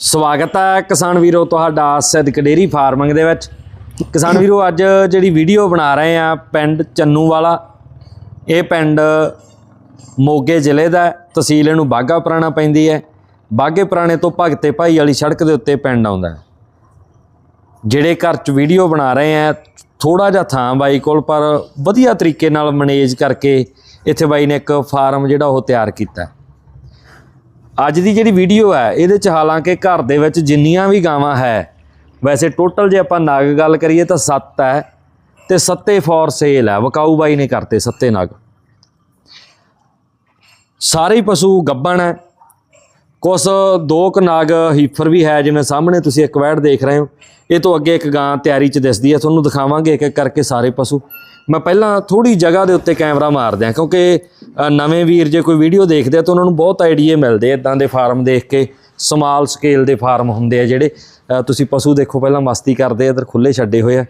ਸਵਾਗਤ ਹੈ ਕਿਸਾਨ ਵੀਰੋ ਤੁਹਾਡਾ ਸਿੱਧਕ ਡੇਰੀ ਫਾਰਮਿੰਗ ਦੇ ਵਿੱਚ। ਕਿਸਾਨ ਵੀਰੋ, ਅੱਜ ਜਿਹੜੀ ਵੀਡੀਓ ਬਣਾ ਰਹੇ ਆ ਪਿੰਡ ਚੰਨੂ ਵਾਲਾ, ਇਹ ਪਿੰਡ ਮੋਗੇ ਜ਼ਿਲ੍ਹੇ ਦਾ ਹੈ। ਤਹਿਸੀਲ ਇਹਨੂੰ ਬਾਗਾ ਪੁਰਾਣਾ ਪੈਂਦੀ ਹੈ। ਬਾਗੇ ਪੁਰਾਣੇ ਤੋਂ ਭਗਤੇ ਭਾਈ ਵਾਲੀ ਸੜਕ ਦੇ ਉੱਤੇ ਪਿੰਡ ਆਉਂਦਾ ਹੈ। ਜਿਹੜੇ ਘਰ 'ਚ ਵੀਡੀਓ ਬਣਾ ਰਹੇ ਆ ਥੋੜਾ ਜਿਹਾ ਥਾਂ ਬਾਈ ਕੋਲ, ਪਰ ਵਧੀਆ ਤਰੀਕੇ ਨਾਲ ਮੈਨੇਜ ਕਰਕੇ ਇੱਥੇ ਬਾਈ ਨੇ ਇੱਕ ਫਾਰਮ ਜਿਹੜਾ ਉਹ ਤਿਆਰ ਕੀਤਾ ਅੱਜ ਦੀ ਜਿਹੜੀ ਵੀਡੀਓ ਹੈ, ਇਹਦੇ ਚ ਹਾਲਾਂਕਿ ਘਰ ਦੇ ਵਿੱਚ ਜਿੰਨੀਆਂ ਵੀ ਗਾਵਾਂ ਹੈ, ਵੈਸੇ ਟੋਟਲ ਜੇ ਆਪਾਂ ਨਾਗ ਗੱਲ ਕਰੀਏ ਤਾਂ 7 ਹੈ ਤੇ ਸੱਤੇ ਫੋਰ ਸੇਲ ਹੈ। ਵਕਾਊ ਬਾਈ ਨੇ ਕਰਤੇ ਸੱਤੇ ਨਾਗ। ਸਾਰੇ ਪਸ਼ੂ ਗੱਬਣ ਹੈ। ਕੁਛ ਦੋ ਕੁ ਨਾਗ ਹੀਫਰ ਵੀ ਹੈ ਜਿਵੇਂ ਸਾਹਮਣੇ ਤੁਸੀਂ ਇੱਕ ਵੈੜ ਦੇਖ ਰਹੇ ਹੋ। ਇਹ ਤੋਂ ਅੱਗੇ ਇੱਕ ਗਾਂ ਤਿਆਰੀ 'ਚ ਦਿਸਦੀ ਹੈ। ਤੁਹਾਨੂੰ ਦਿਖਾਵਾਂਗੇ ਇੱਕ ਇੱਕ ਕਰਕੇ ਸਾਰੇ ਪਸ਼ੂ। ਮੈਂ ਪਹਿਲਾਂ ਥੋੜੀ ਜਗ੍ਹਾ ਦੇ ਉੱਤੇ ਕੈਮਰਾ ਮਾਰ ਦਿਆਂ ਕਿਉਂਕਿ ਨਵੇਂ ਵੀਰ ਜੇ ਕੋਈ ਵੀਡੀਓ ਦੇਖਦੇ ਆ ਤਾਂ ਉਹਨਾਂ ਨੂੰ ਬਹੁਤ ਆਈਡੀਏ ਮਿਲਦੇ ਇਦਾਂ ਦੇ ਫਾਰਮ ਦੇਖ ਕੇ, ਸਮਾਲ ਸਕੇਲ ਦੇ ਫਾਰਮ ਹੁੰਦੇ ਆ ਜਿਹੜੇ। ਤੁਸੀਂ ਪਸ਼ੂ ਦੇਖੋ, ਪਹਿਲਾਂ ਮਸਤੀ ਕਰਦੇ ਆ, ਇਧਰ ਖੁੱਲੇ ਛੱਡੇ ਹੋਏ ਆ।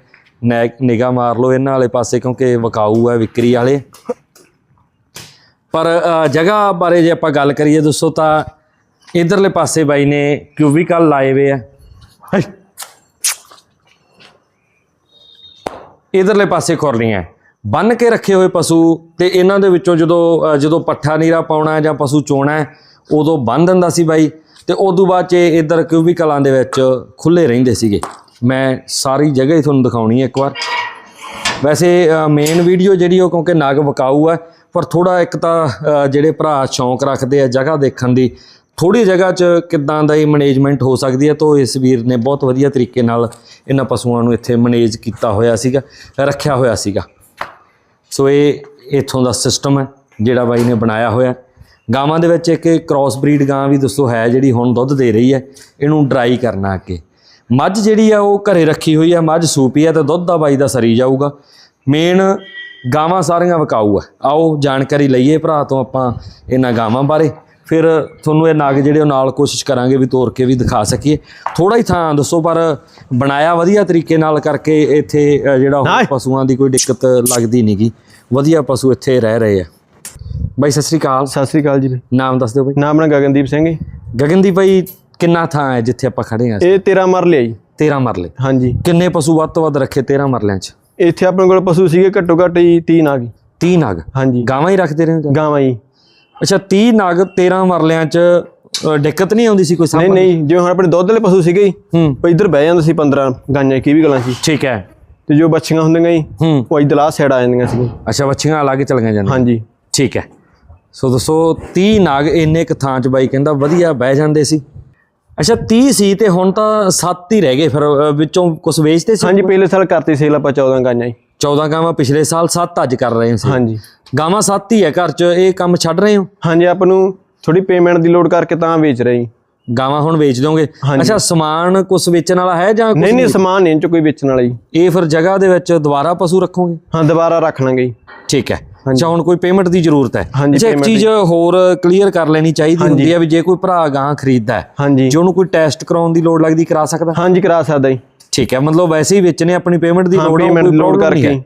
ਨਿਗਾ ਮਾਰ ਲਓ ਇਹਨਾਂ ਵਾਲੇ ਪਾਸੇ, ਕਿਉਂਕਿ ਵਕਾਊ ਹੈ ਵਿਕਰੀ ਵਾਲੇ। ਪਰ ਜਗ੍ਹਾ ਬਾਰੇ ਜੇ ਆਪਾਂ ਗੱਲ ਕਰੀਏ ਦੋਸਤੋ ਤਾਂ ਇਧਰਲੇ ਪਾਸੇ ਬਾਈ ਨੇ ਕਿਊਬਿਕਲ ਲਾਏ ਹੋਏ ਆ। ਹਾਏ। ਇਧਰਲੇ ਪਾਸੇ ਖੁਰਲੀਆਂ। ਬੰਨ ਕੇ ਰੱਖੇ ਹੋਏ ਪਸ਼ੂ ਤੇ ਇਹਨਾਂ ਦੇ ਵਿੱਚੋਂ ਜਦੋਂ ਜਦੋਂ ਪੱਠਾ ਨੀਰਾ ਪਾਉਣਾ ਜਾਂ ਪਸ਼ੂ ਚੋਣਾ ਉਦੋਂ ਬੰਨ ਦਿੰਦਾ ਸੀ ਬਾਈ ਤੇ ਉਦੋਂ ਬਾਅਦ ਚ ਇਧਰ ਕਿਊਬਿਕਲਾਂ ਦੇ ਵਿੱਚ ਖੁੱਲੇ ਰਹਿੰਦੇ ਸੀਗੇ। ਮੈਂ ਸਾਰੀ ਜਗ੍ਹਾ ਹੀ ਤੁਹਾਨੂੰ ਦਿਖਾਉਣੀ ਹੈ ਇੱਕ ਵਾਰ। ਵੈਸੇ ਮੇਨ ਵੀਡੀਓ ਜਿਹੜੀ ਉਹ ਕਿਉਂਕਿ ਨਾਗ ਵਕਾਊ ਹੈ, ਪਰ ਥੋੜਾ ਇੱਕ ਤਾਂ ਜਿਹੜੇ ਭਰਾ ਸ਼ੌਂਕ ਰੱਖਦੇ ਆ ਜਗ੍ਹਾ ਦੇਖਣ ਦੀ ਥੋੜੀ ਜਗ੍ਹਾ 'ਚ ਕਿੱਦਾਂ ਦਾ ਇਹ ਮੈਨੇਜਮੈਂਟ ਹੋ ਸਕਦੀ ਹੈ ਤਾਂ ਇਸ ਵੀਰ ਨੇ ਬਹੁਤ ਵਧੀਆ ਤਰੀਕੇ ਨਾਲ ਇਹਨਾਂ ਪਸ਼ੂਆਂ ਨੂੰ ਇੱਥੇ ਮੈਨੇਜ ਕੀਤਾ ਹੋਇਆ ਸੀਗਾ, ਰੱਖਿਆ ਹੋਇਆ ਸੀਗਾ। ਸੋ ਇਹ ਇਥੋਂ ਦਾ ਸਿਸਟਮ ਹੈ ਜਿਹੜਾ ਬਾਈ ਨੇ ਬਣਾਇਆ ਹੋਇਆ ਗਾਵਾਂ ਦੇ ਵਿੱਚ ਇੱਕ ਕ੍ਰਾਸ ਬਰੀਡ ਗਾਂ ਵੀ ਦੋਸਤੋ ਹੈ ਜਿਹੜੀ ਹੁਣ ਦੁੱਧ ਦੇ ਰਹੀ ਹੈ ਇਹਨੂੰ ਡਰਾਈ ਕਰਨਾ ਅੱਗੇ। ਮੱਝ ਜਿਹੜੀ ਆ ਉਹ ਘਰੇ ਰੱਖੀ ਹੋਈ ਆ ਮੱਝ ਸੂਪੀ ਆ ਤੇ ਦੁੱਧ ਦਾ ਬਾਈ ਦਾ ਸਰੀ ਜਾਊਗਾ। ਮੇਨ ਗਾਵਾਂ ਸਾਰੀਆਂ ਵਿਕਾਊ ਆ। ਆਓ ਜਾਣਕਾਰੀ ਲਈਏ ਭਰਾ ਤੋਂ ਆਪਾਂ ਇਹਨਾਂ ਗਾਵਾਂ ਬਾਰੇ। ਫਿਰ ਤੁਹਾਨੂੰ ਇਹ ਨਗ ਜਿਹੜੇ ਉਹ ਨਾਲ ਕੋਸ਼ਿਸ਼ ਕਰਾਂਗੇ ਵੀ ਤੋਰ ਕੇ ਵੀ ਦਿਖਾ ਸਕੀਏ। ਥੋੜਾ ਹੀ ਥਾਂ ਦੱਸੋ ਪਰ ਬਣਾਇਆ ਵਧੀਆ ਤਰੀਕੇ ਨਾਲ ਕਰਕੇ ਇੱਥੇ ਜਿਹੜਾ ਪਸ਼ੂਆਂ ਦੀ ਕੋਈ ਦਿੱਕਤ ਲੱਗਦੀ ਨਹੀਂਗੀ ਵਧੀਆ ਪਸ਼ੂ ਇੱਥੇ ਰਹਿ ਰਹੇ ਆ। ਬਾਈ ਸਤਿ ਸ੍ਰੀ ਅਕਾਲ। ਸਤਿ ਸ੍ਰੀ ਅਕਾਲ ਜੀ। ਨਾਮ ਦੱਸ ਦਿਓ ਬਾਈ। ਨਾਮ ਆਪਣਾ ਗਗਨਦੀਪ ਸਿੰਘ ਹੈ। ਗਗਨਦੀਪ ਬਾਈ ਕਿੰਨਾ ਥਾਂ ਹੈ ਜਿੱਥੇ ਆਪਾਂ ਖੜੇ ਆ? ਇਹ 13 ਮਰਲੇ ਆ ਜੀ। 13 ਮਰਲੇ। ਹਾਂਜੀ। ਕਿੰਨੇ ਪਸ਼ੂ ਵੱਧ ਤੋਂ ਵੱਧ ਰੱਖੇ 13 ਮਰਲਿਆਂ 'ਚ? ਇੱਥੇ ਆਪਣੇ ਕੋਲ ਪਸ਼ੂ ਸੀਗੇ ਘੱਟੋ ਘੱਟ ਜੀ 30 ਨਾਗ। ਜੀ। 30 ਨਗ? ਹਾਂਜੀ। ਗਾਵਾਂ ਹੀ ਰੱਖਦੇ ਰਹੇ ਹੋ? ਜਾਂ? ਗਾਵਾਂ ਜੀ। ਅੱਛਾ 30 ਨਗ 13 ਮਰਲਿਆਂ 'ਚ ਅ, ਦਿੱਕਤ ਨਹੀਂ ਆਉਂਦੀ ਸੀ ਕੋਈ ਨਹੀਂ ਸਾਹਮਣੇ ਨਹੀਂ ਜਿਵੇਂ ਹੁਣ ਆਪਣੇ ਦੁੱਧ ਵਾਲੇ ਪਸ਼ੂ ਸੀਗੇ ਜੀ ਹੂੰ। ਉਹ ਇੱਧਰ ਬਹਿ ਜਾਂਦੇ ਸੀ 15 ਗਾਂਆਂ ਕੀ ਵੀ ਗਲਾਂ ਸੀ। ਠੀਕ ਹੈ। ਤੇ ਜੋ ਬੱਚੀਆਂ ਹੁੰਦੀਆਂ ਜੀ ਹੂੰ। ਉਹ ਇੱਧਰ ਆਹ ਸਾਈਡ ਆ ਜਾਂਦੀਆਂ ਸੀ ਅੱਛਾ ਬੱਚੀਆਂ ਅਲੱਗ ਚਲ ਗਈਆਂ ਜਾਂਦੀਆਂ। ਹਾਂਜੀ। ਠੀਕ ਹੈ। ਸੋ ਦੱਸੋ 30 ਨਾਗ ਇੰਨੇ ਕ ਥਾਂ 'ਚ ਬਾਈ ਕਹਿੰਦਾ ਵਧੀਆ ਬਹਿ ਜਾਂਦੇ ਸੀ। ਅੱਛਾ 30 ਸੀ ਤੇ ਹੁਣ ਤਾਂ 7 ਹੀ ਰਹਿ ਗਏ ਫਿਰ ਵਿੱਚੋਂ ਕੁਝ ਵੇਚਦੇ ਸੀ? ਹਾਂਜੀ ਪਹਿਲੇ ਸਾਲ ਕਰਤੀ ਸੇਲ ਆਪਾਂ 14 ਗਾਂਆਂ ਜੀ। 14 ਗਾਵਾਂ ਪਿਛਲੇ ਸਾਲ 7 ਅੱਜ ਕਰ ਰਹੇ ਸੀ ਹਾਂਜੀ। ਗਾਵਾਂ 7 ਹੀ ਹੈ ਘਰ 'ਚ ਇਹ ਕੰਮ ਛੱਡ ਰਹੇ ਹੋ? ਹਾਂਜੀ ਆਪ ਨੂੰ ਥੋੜੀ ਪੇਮੈਂਟ ਦੀ ਲੋਡ ਕਰਕੇ ਤਾਂ ਵੇਚ ਰਹੇ ਜੀ। ਗਾਵਾਂ ਹੁਣ ਵੇਚ ਦੋਗੇ। ਅੱਛਾ ਸਮਾਨ ਕੁਝ ਵੇਚਣ ਵਾਲਾ ਹੈ ਜਾਂ ਨਹੀਂ ਨਹੀਂ ਸਮਾਨ ਨਹੀਂ 'ਚ ਕੋਈ ਵੇਚਣ ਵਾਲਾ ਜੀ। ਇਹ ਫਿਰ ਜਗ੍ਹਾ ਦੇ ਵਿੱਚ ਦੁਬਾਰਾ ਪਸ਼ੂ ਰੱਖੋਗੇ? ਹਾਂ ਦੁਬਾਰਾ ਰੱਖ ਲਾਂਗੇ ਜੀ। ਠੀਕ ਹੈ। ਅੱਛਾ ਹੁਣ ਕੋਈ ਪੇਮੈਂਟ ਦੀ ਜ਼ਰੂਰਤ ਹੈ? ਅੱਛਾ ਇੱਕ ਚੀਜ਼ ਹੋਰ ਕਲੀਅਰ ਕਰ ਲੈਣੀ ਚਾਹੀਦੀ ਹੁੰਦੀ ਹੈ ਵੀ ਜੇ ਕੋਈ ਭਰਾ ਗਾਂ ਖਰੀਦਦਾ ਹੈ ਹਾਂਜੀ। ਜੇ ਉਹਨੂੰ ਕੋਈ ਟੈਸਟ ਕਰਾਉਣ ਦੀ ਲੋੜ ਲੱਗਦੀ ਕਰਾ ਸਕਦਾ? ਹਾਂਜੀ ਕਰਾ ਸਕਦਾ ਜੀ। ਠੀਕ ਹੈ ਮਤਲਬ ਵੈਸੇ ਹੀ ਵੇਚਨੇ ਆਪਣੀ ਪੇਮੈਂਟ ਦੀ ਲੋੜ ਕੋਈ ਲੋਡ ਕਰਕੇ।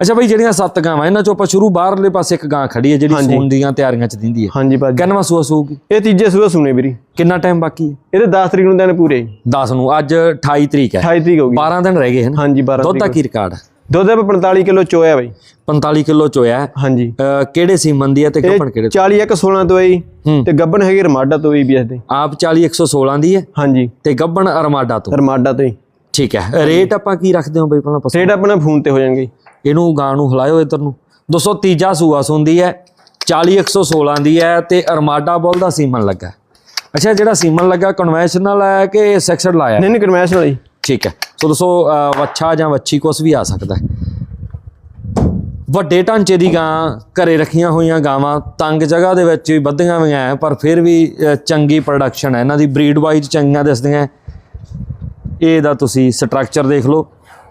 ਅੱਛਾ ਭਾਈ ਜਿਹੜੀਆਂ ਸੱਤ ਗਾਵਾਂ ਇਹਨਾਂ ਚੋਂ ਆਪਾਂ ਸ਼ੁਰੂ ਬਾਹਰਲੇ ਪਾਸੇ ਇੱਕ ਗਾਂ ਖੜੀ ਹੈ ਜਿਹੜੀ ਸੂਣ ਦੀਆਂ ਤਿਆਰੀਆਂ ਚ ਦਿੰਦੀ ਹੈ। ਹਾਂਜੀ ਭਾਜੀ। ਕਿੰਨਵਾਂ ਸੂਆ ਸੂਗੀ? ਇਹ ਤੀਜੇ ਸੂਆ ਸੁਣੇ ਵੀਰੀ। ਕਿੰਨਾ ਟਾਈਮ ਬਾਕੀ ਹੈ? ਇਹਦੇ 10 ਤਰੀਕ ਨੂੰ ਦਿਨ ਪੂਰੇ। ਜੀ 10 ਨੂੰ ਅੱਜ 28 ਤਰੀਕ ਹੈ। 28 ਤਰੀਕ ਹੋ ਗਈ। 12 ਦਿਨ ਰਹਿ ਗਏ ਹਨ। ਹਾਂਜੀ 12 ਦੁੱਧ ਦਾ ਕੀ ਰਿਕਾਰਡ ਦੁੱਧ ਦਾ 45 ਕਿਲੋ ਚੋਇਆ ਬਾਈ। 45 ਕਿਲੋ ਚੋਇਆ। ਹਾਂਜੀ। ਕਿਹੜੇ ਸੀਮਨ ਦੀ ਹੈ ਤੇ ਇਹ ਗੱਪਣ ਕਿਹੜੇ 40 ਇੱਕ 16 ਤੋਂ ਆਈ ਹੂੰ। ਤੇ ਗੱਬਨ ਹੈਗੀ ਰਮਾਡਾ ਤੋਂ ਵੀ ਬੀਐਸ ਦੇ ਆਪ 40 116 ਦੀ ਹੈ ਹਾਂਜੀ। ਤੇ ਗੱਬਣ ਅਰਮਾਡਾ ਤੋਂ। ਰਮਾਡਾ ਤੋਂ ਠੀਕ ਹੈ। ਰੇਟ ਆਪਾਂ ਕੀ ਰੱਖਦੇ ਹਾਂ ਬਈ ਪਹਿਲਾਂ ਸੇਟ ਆਪਣਾ ਫੋਨ ਤੇ ਹੋ ਜਾਣਗੇ। ਇਹਨੂੰ ਗਾਂ ਨੂੰ ਹਿਲਾਇਓ ਇੱਧਰ ਨੂੰ। ਦੋਸਤੋ ਤੀਜਾ ਸੂਆ ਸੁੰਦੀ ਹੈ 40 116 ਦੀ ਹੈ ਤੇ ਅਰਮਾਡਾ ਬੋਲ ਦਾ ਸੀਮਨ ਲੱਗਾ। ਅੱਛਾ ਜਿਹੜਾ ਸੀਮਨ ਲੱਗਾ ਕਨਵੈਨਸ਼ਨਲ ਹੈ ਕਿ ਸੈਕਸਡ ਲਾਇਆ? ਹੈ? ਨਹੀਂ ਨਹੀਂ ਕਨਵੈਸ਼ਨ ਵਾਲੀ ਠੀਕ ਹੈ। ਸੋ ਦੋਸਤੋ ਵੱਛਾ ਜਾਂ ਵੱਛੀ ਕੁਛ ਵੀ ਆ ਸਕਦਾ ਹੈ। ਵੱਡੇ ਢਾਂਚੇ ਦੀ ਗਾਂ ਘਰੇ ਰੱਖੀਆਂ ਹੋਈਆਂ ਗਾਵਾਂ ਤੰਗ ਜਗ੍ਹਾ ਦੇ ਵਿੱਚ ਵੀ ਵੱਧੀਆਂ ਹੋਈਆਂ ਹੈ ਪਰ ਫਿਰ ਵੀ ਚੰਗੀ ਪ੍ਰੋਡਕਸ਼ਨ ਹੈ। ਇਹਨਾਂ ਦੀ ਬਰੀਡ ਵਾਈਜ਼ ਚੰਗੀਆਂ ਦਿਸਦੀਆਂ ਹੈ। ਇਹ ਦਾ ਤੁਸੀਂ ਸਟਰਕਚਰ ਦੇਖ ਲਓ।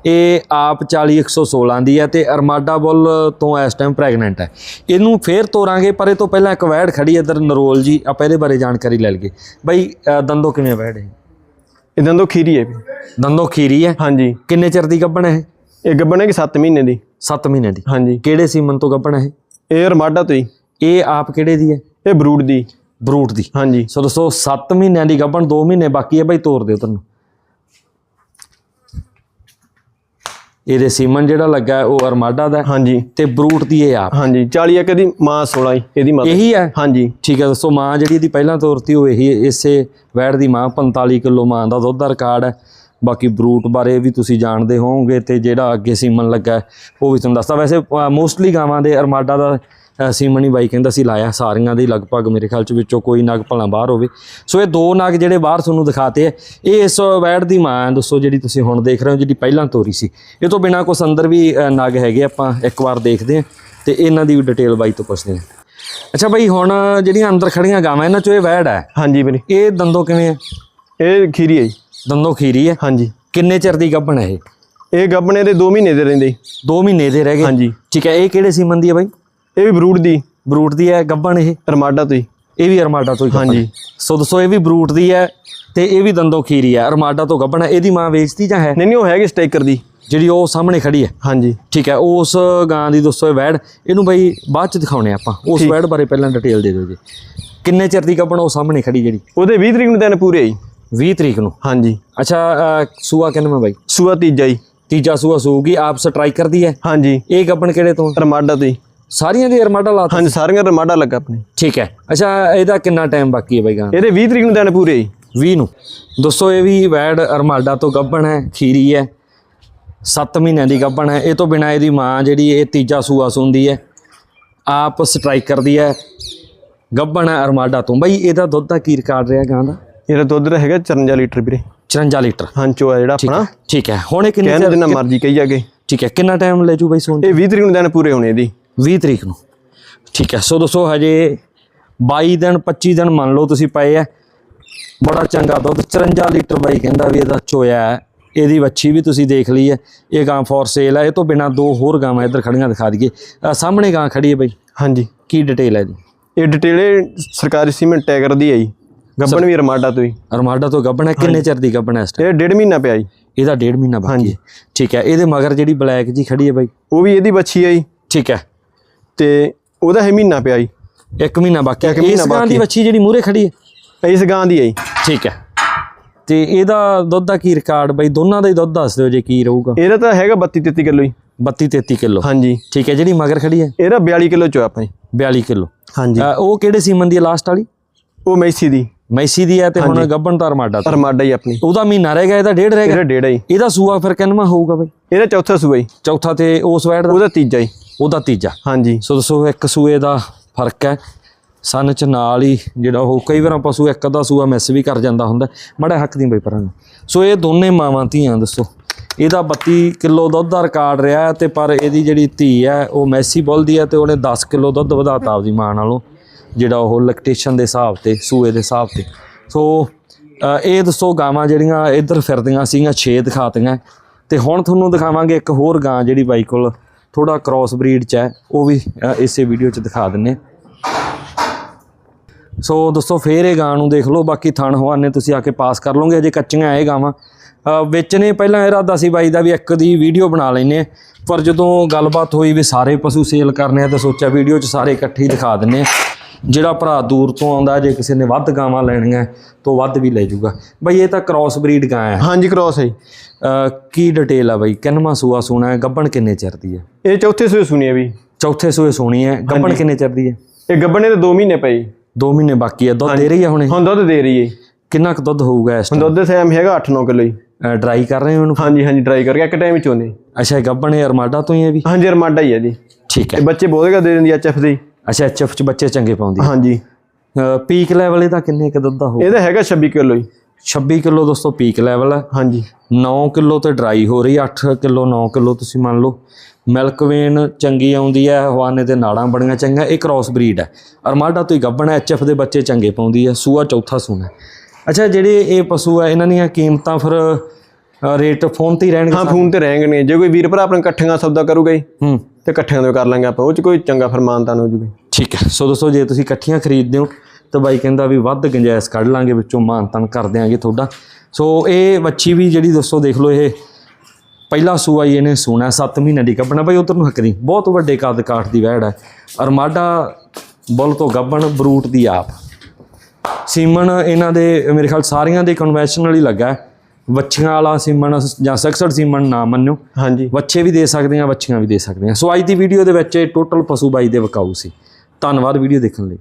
ਇਹ ਆਪ 40 116 ਦੀ ਹੈ ਤੇ ਅਰਮਾਡਾ ਬੁੱਲ ਤੋਂ ਇਸ ਟਾਈਮ ਪ੍ਰੈਗਨੈਂਟ ਹੈ। ਇਹਨੂੰ ਫੇਰ ਤੋਰਾਂਗੇ ਪਰ ਇਹ ਤੋਂ ਪਹਿਲਾਂ ਇੱਕ ਵੈੜ ਖੜੀ ਹੈ ਇੱਧਰ ਨਰੋਲ ਜੀ ਆਪਾਂ ਇਹਦੇ ਬਾਰੇ ਜਾਣਕਾਰੀ ਲੈ ਲਈਏ। ਬਈ ਦੰਦੋ ਕਿਵੇਂ ਵੈੜ ਹੈ? ਇਦਾਂ ਤੋਂ ਖੀਰੀ ਹੈ ਦੰਦੋ ਖੀਰੀ ਹੈ? ਹਾਂਜੀ। ਕਿੰਨੇ ਚਿਰ ਦੀ ਗੱਭਣ ਹੈ ਇਹ? ਗੱਬਨ ਹੈਗੀ 7 ਮਹੀਨੇ ਦੀ। 7 ਮਹੀਨੇ ਦੀ। ਹਾਂਜੀ। ਕਿਹੜੇ ਸੀਮਨ ਤੋਂ ਗੱਭਣ ਹੈ ਇਹ? ਰਮਾਡਾ ਤੋਂ ਹੀ ਇਹ ਆਪ ਕਿਹੜੇ ਦੀ ਹੈ? ਇਹ ਬਰੂਡ ਦੀ। ਬਰੂਟ ਦੀ। ਹਾਂਜੀ। ਸੋ ਦੋਸਤੋ 7 ਮਹੀਨਿਆਂ ਦੀ ਗੱਭਣ 2 ਮਹੀਨੇ ਬਾਕੀ ਹੈ ਬਾਈ ਤੋਰ ਦਿਓ ਤੁਹਾਨੂੰ। ਇਹਦੇ ਸੀਮਨ ਜਿਹੜਾ ਲੱਗਾ ਉਹ ਅਰਮਾਡਾ ਦਾ ਹਾਂਜੀ। ਤੇ ਬਰੂਟ ਦੀ ਇਹ ਆਪ। ਹਾਂਜੀ 40 ਇੱਕ ਦੀ ਮਾਂ 16 ਇਹਦੀ ਮਾਂ ਇਹੀ ਹੈ? ਹਾਂਜੀ। ਠੀਕ ਹੈ ਦੋਸਤੋ ਮਾਂ ਜਿਹੜੀ ਇਹਦੀ ਪਹਿਲਾਂ ਤੋਰਤੀ ਉਹ ਇਹੀ ਇਸੇ ਵੈੜ ਦੀ ਮਾਂ 45 ਕਿਲੋ ਮਾਂ ਦਾ ਦੁੱਧ ਦਾ ਰਿਕਾਰਡ ਹੈ। ਬਾਕੀ ਬਰੂਟ ਬਾਰੇ ਵੀ ਤੁਸੀਂ ਜਾਣਦੇ ਹੋਵੋਗੇ ਤੇ ਜਿਹੜਾ ਅੱਗੇ ਸੀਮਨ ਲੱਗਾ ਉਹ ਵੀ ਤੁਹਾਨੂੰ ਦੱਸਦਾ। ਵੈਸੇ ਮੋਸਟਲੀ ਗਾਵਾਂ ਦੇ ਅਰਮਾਡਾ ਦਾ ਹੀ ਬਾਈ ਕਹਿੰਦਾ ਸੀ ਲਾਇਆ ਸਾਰੀਆਂ ਦੇ ਲਗਭਗ ਮੇਰੇ ਖਿਆਲ ਚ ਵਿੱਚੋਂ ਕੋਈ ਨਗ ਭਲਾ ਬਾਹਰ ਹੋਵੇ। ਸੋ ਇਹ ਦੋ ਨਗ ਜਿਹੜੇ ਬਾਹਰ ਤੁਹਾਨੂੰ ਦਿਖਾਤੇ ਹੈ ਇਹ ਇਸ ਵੈੜ ਦੀ ਮਾਂ ਹੈ ਦੋਸਤੋ ਜਿਹੜੀ ਤੁਸੀਂ ਹੁਣ ਦੇਖ ਰਹੇ ਹੋ ਜਿਹੜੀ ਪਹਿਲਾਂ ਤੋਰੀ ਸੀ। ਇਹ ਤੋਂ ਬਿਨਾ ਕੁਛ ਅੰਦਰ ਵੀ ਨਗ ਹੈਗੇ ਆਪਾਂ ਇੱਕ ਵਾਰ ਦੇਖਦੇ ਹਾਂ ਤੇ ਇਹਨਾਂ ਦੀ ਵੀ ਡਿਟੇਲ ਬਾਈ ਤੋਂ ਪੁੱਛਦੇ ਹਾਂ ਅੱਛਾ ਬਾਈ ਹੁਣ ਜਿਹੜੀਆਂ ਅੰਦਰ ਖੜੀਆਂ ਗਾਵਾਂ ਇਹਨਾਂ ਚੋਂ ਇਹ ਵੈੜ ਹੈ ਹਾਂਜੀ ਵੀਰੇ। ਇਹ ਦੰਦੋਂ ਕਿਵੇਂ ਹੈ ਇਹ ਖੀਰੀ ਹੈ ਜੀ। ਦੰਦੋਂ ਖੀਰੀ ਹੈ ਹਾਂਜੀ। ਕਿੰਨੇ ਚਿਰ ਦੀ ਗੱਭਣ ਹੈ ਇਹ? ਇਹ ਗੱਬਣੇ ਦੇ 2 ਮਹੀਨੇ ਦੇ ਰਹਿੰਦੇ ਜੀ। 2 ਮਹੀਨੇ ਦੇ ਰਹਿ ਗਏ? ਹਾਂਜੀ। ਠੀਕ ਹੈ ਇਹ ਕਿਹੜੇ ਸੀਮਨ ਦੀ ਹੈ ਬਾਈ? ਇਹ ਵੀ ਬਰੂਟ ਦੀ। ਬਰੂਟ ਦੀ ਹੈ ਗੱਭਣ ਇਹ। ਰਮਾਡਾ ਤੋਂ ਹੀ। ਇਹ ਵੀ ਅਰਮਾਡਾ ਤੋਂ ਹੀ ਹਾਂਜੀ। ਹੈ। ਸੋ ਦੱਸੋ ਇਹ ਵੀ ਬਰੂਟ ਦੀ ਹੈ ਤੇ ਇਹ ਵੀ ਦੰਦੋਂ ਖੀਰੀ ਹੈ। ਅਰਮਾਡਾ ਤੋਂ ਗੱਭਣ ਹੈ। ਇਹਦੀ ਮਾਂ ਵੇਚਦੀ ਜਾਂ ਹੈ? ਨਹੀਂ ਨਹੀਂ ਉਹ ਹੈਗੇ ਸਟੇਕਰ ਦੀ। ਜਿਹੜੀ ਉਹ ਸਾਹਮਣੇ ਖੜੀ ਹੈ। ਹਾਂਜੀ। ਠੀਕ ਹੈ ਉਸ ਗਾਂ ਦੀ ਦੋਸਤੋ ਇਹ ਵੈੜ ਇਹਨੂੰ ਬਾਈ ਬਾਅਦ ਚ ਦਿਖਾਉਣੇ ਆਪਾਂ। ਉਸ। ਵੈੜ ਬਾਰੇ ਪਹਿਲਾਂ ਡਿਟੇਲ ਦੇ ਦਿਓ ਜੀ। ਕਿੰਨੇ ਚਿਰ ਦੀ ਗੱਭਣ ਉਹ ਸਾਹਮਣੇ ਖੜੀ ਜਿਹੜੀ? ਉਹਦੇ 20 ਤਰੀਕ ਨੂੰ ਦਿਨ ਪੂਰੇ ਆ ਜੀ। 20 ਤਰੀਕ ਨੂੰ? ਹਾਂਜੀ। ਅੱਛਾ ਸੂਆ ਕਿੰਨਵਾਂ ਬਾਈ? ਸੂਆ ਤੀਜਾ ਜੀ। ਤੀਜਾ ਸੂਆ ਸੂਗੀ ਆਪ ਸਟ੍ਰਾਈਕਰ ਦੀ ਹੈ। ਹਾਂਜੀ। ਇਹ ਗੱਭਣ ਕਿਹੜੇ ਤੋਂ? ਰਮਾਡਾ ਤੋਂ ਹੀ। ਸਾਰੀਆਂ ਦੀ ਅਰਮਾਡਾ ਲਾਤਾ ਹਾਂਜੀ ਸਾਰੀਆਂ ਰਮਾਡਾ ਲੱਗਾ ਆਪਣੇ। ਠੀਕ ਹੈ। ਅੱਛਾ ਇਹਦਾ ਕਿੰਨਾ ਟਾਈਮ ਬਾਕੀ ਹੈ ਬਾਈ ਗਾਂ? ਇਹਦੇ 20 ਤਰੀਕ ਨੂੰ ਦਿਨ ਪੂਰੇ ਜੀ। 20 ਨੂੰ। ਦੋਸਤੋ ਇਹ ਵੀ ਵੈੜ ਅਰਮਾਡਾ ਤੋਂ ਗੱਭਣ ਹੈ ਖੀਰੀ ਹੈ। 7 ਮਹੀਨਿਆਂ ਦੀ ਗੱਭਣ ਹੈ। ਇਹ ਤੋਂ ਬਿਨਾ ਇਹਦੀ ਮਾਂ ਜਿਹੜੀ ਇਹ ਤੀਜਾ ਸੂਆ ਸੁੰਦੀ ਹੈ ਆਪ ਸਟ੍ਰਾਈਕਰ ਦੀ ਹੈ। ਗੱਭਣ ਹੈ ਅਰਮਾਡਾ ਤੋਂ। ਬਈ ਇਹਦਾ ਦੁੱਧ ਦਾ ਕੀ ਰਿਕਾਰਡ ਰਿਹਾ ਗਾਂ ਦਾ? ਇਹਦਾ ਦੁੱਧ ਦਾ ਹੈਗਾ 54 ਲੀਟਰ ਵੀਰੇ। 54 ਲੀਟਰ। ਹਾਂ ਚੋਆ ਜਿਹੜਾ ਆਪਣਾ। ਠੀਕ ਹੈ। ਹੁਣ ਇਹ ਕਿੰਨੇ ਜਿੰਨਾ ਮਰਜ਼ੀ ਕਹੀ ਜਾਗੇ। ਠੀਕ ਹੈ ਕਿੰਨਾ ਟਾਈਮ ਲੈ ਜੂ ਬਈ ਸੋਨ ਇਹ 20 ਤਰੀਕ ਨੂੰ ਦਿਨ ਪੂਰੇ ਹੋਣੇ ਇਹਦੀ 20 ਤਰੀਕ ਨੂੰ। ਠੀਕ ਹੈ ਸੋ ਦੋਸਤੋ ਹਜੇ 22 ਦਿਨ 25 ਦਿਨ ਮੰਨ ਲਓ ਤੁਸੀਂ ਪਏ ਆ। ਬੜਾ ਚੰਗਾ ਦੁੱਧ 54 ਲੀਟਰ ਬਾਈ ਕਹਿੰਦਾ ਵੀ ਇਹਦਾ ਚੋਇਆ ਹੈ। ਇਹਦੀ ਵੱਛੀ ਵੀ ਤੁਸੀਂ ਦੇਖ ਲਈ ਹੈ। ਇਹ ਗਾਂ ਫੋਰ ਸੇਲ ਹੈ ਇਹ ਤੋਂ ਬਿਨਾ ਦੋ ਹੋਰ ਗਾਵਾਂ ਇੱਧਰ ਖੜੀਆਂ ਦਿਖਾ ਦਈਏ। ਸਾਹਮਣੇ ਗਾਂ ਖੜੀ ਹੈ ਬਾਈ। ਹਾਂਜੀ। ਕੀ ਡਿਟੇਲ ਹੈ ਇਹਦੀ ਇਹ ਡਿਟੇਲ ਸਰਕਾਰੀ ਸੀਮੈਂਟ ਟੈਗਰ ਦੀ ਹੈ ਜੀ। ਗੱਬਣ ਵੀ ਰਮਾਡਾ ਤੋਂ ਹੀ। ਅਰਮਾਡਾ ਤੋਂ ਗੱਭਣ ਹੈ ਕਿੰਨੇ ਚਿਰ ਦੀ ਗੱਭਣ ਹੈ ਇਸ? ਇਹ ਡੇਢ ਮਹੀਨਾ ਪਿਆ ਜੀ। ਇਹਦਾ ਡੇਢ ਮਹੀਨਾ ਬਾਕੀ ਹੈ। ਠੀਕ ਹੈ ਇਹਦੇ ਮਗਰ ਜਿਹੜੀ ਬਲੈਕ ਜੀ ਖੜੀ ਹੈ ਬਾਈ। ਉਹ ਵੀ ਇਹਦੀ ਬੱਚੀ ਹੈ ਜੀ। ਠੀਕ ਹੈ। ਤੇ ਉਹਦਾ ਹੈ ਮਹੀਨਾ ਪਿਆ ਜੀ। ਇੱਕ ਮਹੀਨਾ ਬਾਕੀ ਹੈ। ਇੱਕ ਮਹੀਨਾ ਇਸ ਗਾਂ ਦੀ। ਵੱਛੀ ਜਿਹੜੀ ਮੂਰੇ ਖੜੀ ਹੈ? ਇਸ ਗਾਂ ਦੀ ਹੈ ਜੀ। ਠੀਕ ਹੈ। ਤੇ ਇਹਦਾ ਦੁੱਧ ਦਾ ਕੀ ਰਿਕਾਰਡ ਬਈ ਦੋਨਾਂ ਦਾ ਹੀ ਦੁੱਧ ਦੱਸ ਦਿਓ ਜੇ ਕੀ ਰਹੂਗਾ। ਇਹਦਾ ਤਾਂ ਹੈਗਾ 32 33 ਕਿਲੋ ਜੀ। 32 33 ਕਿਲੋ। ਹਾਂਜੀ। ਠੀਕ ਹੈ ਜਿਹੜੀ ਮਗਰ ਖੜੀ ਹੈ? ਇਹਦਾ 42 ਕਿਲੋ ਚੋਆ ਆਪਾਂ ਜੀ। 42 ਕਿਲੋ। ਹਾਂਜੀ। ਉਹ ਕਿਹੜੇ ਸੀਮਨ ਦੀ ਲਾਸਟ ਵਾਲੀ? ਉਹ ਮੈਸੀ ਦੀ। ਮੈਸੀ ਦੀ ਹੈ ਤੇ ਹੁਣ ਗੱਬਣ ਤਾਂ ਅਰਮਾਡਾ ਤੋਂ। ਰਮਾਡਾ ਹੀ ਆਪਣੀ। ਉਹਦਾ ਮਹੀਨਾ ਰਹਿ ਗਿਆ ਇਹਦਾ ਡੇਢ ਰਹਿ ਗਿਆ? ਇਹਦਾ ਡੇਢ ਹੈ ਇਹਦਾ ਸੂਆ ਫਿਰ ਕਿੰਨਵਾਂ ਹੋਊਗਾ ਬਈ? ਇਹਦਾ ਚੌਥਾ ਸੂਆ ਜੀ। ਚੌਥਾ ਤੇ ਉਸ ਵੈੜ ਦਾ? ਉਹਦਾ ਤੀਜਾ ਜੀ। ਉਹਦਾ ਤੀਜਾ। ਹਾਂਜੀ। ਸੋ ਦੱਸੋ ਇੱਕ ਸੂਏ ਦਾ ਫ਼ਰਕ ਹੈ। ਸਨ ਚ ਨਾਲ ਹੀ ਜਿਹੜਾ ਉਹ ਕਈ ਵਾਰ ਪਸ਼ੂ ਇੱਕ ਅੱਧਾ ਸੂਆ ਮਿਸ ਵੀ ਕਰ ਜਾਂਦਾ ਹੁੰਦਾ। ਮੜਾ ਹੱਕ ਦੀ ਬਈ ਪਰਾਂ। ਸੋ ਇਹ ਦੋਨੇ ਮਾਵਾਂ ਧੀਆਂ ਦੱਸੋ। ਇਹਦਾ 32 ਕਿਲੋ ਦੁੱਧ ਦਾ ਰਿਕਾਰਡ ਰਿਹਾ ਤੇ ਪਰ ਇਹਦੀ ਜਿਹੜੀ ਧੀ ਹੈ ਉਹ ਮੈਸੀ ਬੁੱਲ ਦੀ ਹੈ ਤੇ ਉਹਨੇ 10 ਕਿਲੋ ਦੁੱਧ ਵਧਾਤਾ ਆਪਦੀ ਮਾਂ ਨਾਲੋਂ। ਜਿਹੜਾ ਉਹ ਲੈਕਟੇਸ਼ਨ ਦੇ ਹਿਸਾਬ ਤੇ ਸੂਏ ਦੇ ਹਿਸਾਬ ਤੇ। ਸੋ ਇਹ ਦੱਸੋ ਗਾਵਾਂ ਜਿਹੜੀਆਂ ਇੱਧਰ ਫਿਰਦੀਆਂ ਸੀਗੀਆਂ 6 ਦਿਖਾਤੀਆਂ। ਤੇ ਹੁਣ ਤੁਹਾਨੂੰ ਦਿਖਾਵਾਂਗੇ ਇੱਕ ਹੋਰ ਗਾਂ ਜਿਹੜੀ ਬਾਈ ਕੋਲ ਥੋੜਾ ਕ੍ਰਾਸ ਬਰੀਡ ਚ ਹੈ ਉਹ ਵੀ ਇਸੇ ਵੀਡੀਓ ਚ ਦਿਖਾ ਦਿੰਨੇ ਸੋ ਦੋਸਤੋ ਫੇਰ ਇਹ ਗਾਂ ਨੂੰ ਦੇਖ ਲਓ ਬਾਕੀ ਥਣ ਹਵਾਨੇ ਤੁਸੀਂ ਆ ਕੇ ਪਾਸ ਕਰ ਲਓਗੇ ਅਜੇ ਕੱਚੀਆਂ ਇਹ ਗਾਵਾਂ। ਅ, ਵਿੱਚ ਨੇ ਪਹਿਲਾਂ ਇਰਾਦਾ ਸੀ ਬਾਈ ਦਾ ਵੀ ਇੱਕ ਦੀ ਵੀਡੀਓ ਬਣਾ ਲੈਨੇ ਆ। ਪਰ ਜਦੋਂ ਗੱਲਬਾਤ ਹੋਈ ਵੀ ਸਾਰੇ ਪਸ਼ੂ ਸੇਲ ਕਰਨੇ ਆ ਤਾਂ ਸੋਚਿਆ ਵੀਡੀਓ 'ਚ ਸਾਰੇ ਇਕੱਠੇ ਹੀ ਦਿਖਾ ਦਿੰਨੇ ਆ। ਜਿਹੜਾ ਭਰਾ ਦੂਰ ਤੋਂ ਆਉਂਦਾ ਜੇ ਕਿਸੇ ਨੇ ਵੱਧ ਗਾਵਾਂ ਲੈਣੀਆਂ ਤਾਂ ਵੱਧ ਵੀ ਲੈ ਜਾਊਗਾ। ਬਈ ਇਹ ਤਾਂ ਕ੍ਰਾਸ ਬਰੀਡ ਗਾਂ ਹੈ। ਹਾਂਜੀ ਕ੍ਰਾਸ ਹੈ ਕੀ ਡਿਟੇਲ ਆ ਬਈ? ਕਿੰਨਵਾਂ ਸੂਆ ਸੋਣਾ ਹੈ? ਗੱਬਣ ਕਿੰਨੇ ਚਿਰ ਦੀ ਹੈ? ਇਹ ਚੌਥੇ ਸੂਏ ਸੁਣੀ ਹੈ ਵੀ ਚੌਥੇ ਸੂਏ ਸੋਣੀ ਹੈ। ਗੱਬਣ ਕਿੰਨੇ ਚਿਰ ਦੀ ਹੈ? ਇਹ ਗੱਬਣੇ ਦੇ 2 ਮਹੀਨੇ ਜੀ। 2 ਮਹੀਨੇ ਬਾਕੀ ਹੈ। ਦੁੱਧ ਦੇ ਰਹੀ ਹੈ ਹੁਣੇ? ਹੁਣ ਦੁੱਧ ਦੇ ਰਹੀ ਹੈ। ਕਿੰਨਾ ਕੁ ਦੁੱਧ ਹੋਊਗਾ ਇਸ ਹੁਣ ਦੁੱਧ ਸੈਮ ਹੈਗਾ 8-9 ਕਿਲੋ ਜੀ। ਡਰਾਈ ਕਰ ਰਹੇ ਹੋ ਉਹਨੂੰ ਹਾਂਜੀ ਹਾਂਜੀ ਟਰਾਈ ਕਰਕੇ ਇੱਕ ਟਾਈਮ ਹੀ ਚੋਨੇ ਅੱਛਾ ਇਹ ਗੱਬਣ ਅਰਮਾਡਾ ਤੋਂ ਹੀ ਹੈ ਵੀ? ਹਾਂਜੀ ਰਮਾਡਾ ਹੀ ਹੈ ਜੀ। ਠੀਕ ਹੈ। ਇਹ ਬੱਚੇ ਬਹੁਤ ਦੇ ਦਿੰਦੀ ਐਚਐਫ ਦੇ ਅੱਛਾ ਐਚਐਫ ਚ ਬੱਚੇ ਚੰਗੇ ਪਾਉਂਦੀ ਹਾਂਜੀ। ਪੀਕ ਲੈਵਲ ਇਹਦਾ ਕਿੰਨੇ ਕੁ ਦੁੱਧ ਦਾ ਹੋ ਇਹਦਾ ਹੈਗਾ 26 ਕਿਲੋ ਜੀ। 26 ਕਿਲੋ ਦੋਸਤੋ ਪੀਕ ਲੈਵਲ ਹੈ। ਹਾਂਜੀ। 9 ਕਿਲੋ ਤੇ ਡਰਾਈ ਹੋ ਰਹੀ 8 ਕਿਲੋ 9 ਕਿਲੋ ਤੁਸੀਂ ਮੰਨ ਲਓ। ਮਿਲਕ ਵੇਨ ਚੰਗੀ ਆਉਂਦੀ ਹੈ ਹਵਾਨੇ ਤੇ ਨਾੜਾਂ ਬੜੀਆਂ ਚੰਗੀਆਂ ਇਹ ਕ੍ਰਾਸ ਬਰੀਡ ਹੈ। ਅਰਮਾਡਾ ਤੋਂ ਹੀ ਗੱਬਣ ਹੈ ਐਚਐਫ ਦੇ ਬੱਚੇ ਚੰਗੇ ਪਾਉਂਦੀ ਹੈ ਸੂਆ ਚੌਥਾ ਸੂਣਾ ਹੈ। ਅੱਛਾ ਜਿਹੜੇ ਇਹ ਪਸ਼ੂ ਹੈ ਇਹਨਾਂ ਦੀਆਂ ਕੀਮਤਾਂ ਫਿਰ ਰੇਟ ਫੋਨ ਤੇ ਹੀ ਰਹਿਣਗੇ ਹਾਂ ਫੋਨ ਤੇ ਰਹਿਣਗੇ ਜੇ ਕੋਈ ਵੀਰ ਭਰਾ ਆਪਣੇ ਇਕੱਠੀਆਂ ਸੌਦਾ ਕਰੂਗਾ ਜੀ। ਹੂੰ। ਤੇ ਇਕੱਠਿਆਂ ਤੋਂ ਕਰ ਲਾਂਗੇ ਆਪਾਂ, ਉਹ ਚ ਕੋਈ ਚੰਗਾ ਫਰਮਾਨਤਾਨ ਹੋ ਜੂਗਾ। ਠੀਕ ਹੈ। ਸੋ ਦੋਸਤੋ, ਜੇ ਤੁਸੀਂ ਇਕੱਠੀਆਂ ਖਰੀਦਦੇ ਹੋ, ਤਾਂ ਬਾਈ ਕਹਿੰਦਾ ਵੀ ਵੱਧ ਗੰਜਾਇਸ ਕੱਢ ਲਾਂਗੇ, ਵਿੱਚੋਂ ਮਾਨਤਨ ਕਰ ਦਿਆਂਗੇ ਤੁਹਾਡਾ। ਸੋ ਇਹ ਵੱਛੀ ਵੀ ਜਿਹੜੀ ਦੋਸਤੋ, ਦੇਖ ਲਓ ਇਹ ਪਹਿਲਾ ਸੂਆ ਹੀ ਇਹਨੇ ਸੋਨਾ 7 ਮਹੀਨੇ ਦੀ ਗੱਭਣਾ ਬਾਈ, ਉਧਰ ਨੂੰ ਹੱਕ ਨਹੀਂ ਬਹੁਤ ਵੱਡੇ ਕਾਦ ਕਾਠ ਦੀ ਵਹਿੜ ਹੈ। ਅਰਮਾਡਾ ਬੁੱਲ ਤੋਂ ਗੱਭਣ ਬਰੂਟ ਦੀ ਆਪ। ਸੀਮਨ, ਇਹਨਾਂ ਦੇ ਮੇਰੇ ਖਿਆਲ ਸਾਰੀਆਂ ਦੇ ਕਨਵੈਨਸ਼ਨਲ ਹੀ ਲੱਗਾ ਹੈ। ਵੱਛੀਆਂ ਵਾਲਾ ਸੀਮਨ ਜਾਂ ਸੈਕਸਡ ਸੀਮਨ ਨਾ ਮੰਨਿਓ। ਹਾਂਜੀ। ਵੱਛੇ ਵੀ ਦੇ ਸਕਦੇ ਆ ਵੱਛੀਆਂ ਵੀ ਦੇ ਸਕਦੇ ਆ ਸੋ ਅੱਜ ਦੀ ਵੀਡੀਓ ਦੇ ਵਿੱਚ ਇਹ ਟੋਟਲ ਪਸ਼ੂ ਬਾਈ ਦੇ ਵਿਕਾਊ ਸੀ। ਧੰਨਵਾਦ ਵੀਡੀਓ ਦੇਖਣ ਲਈ।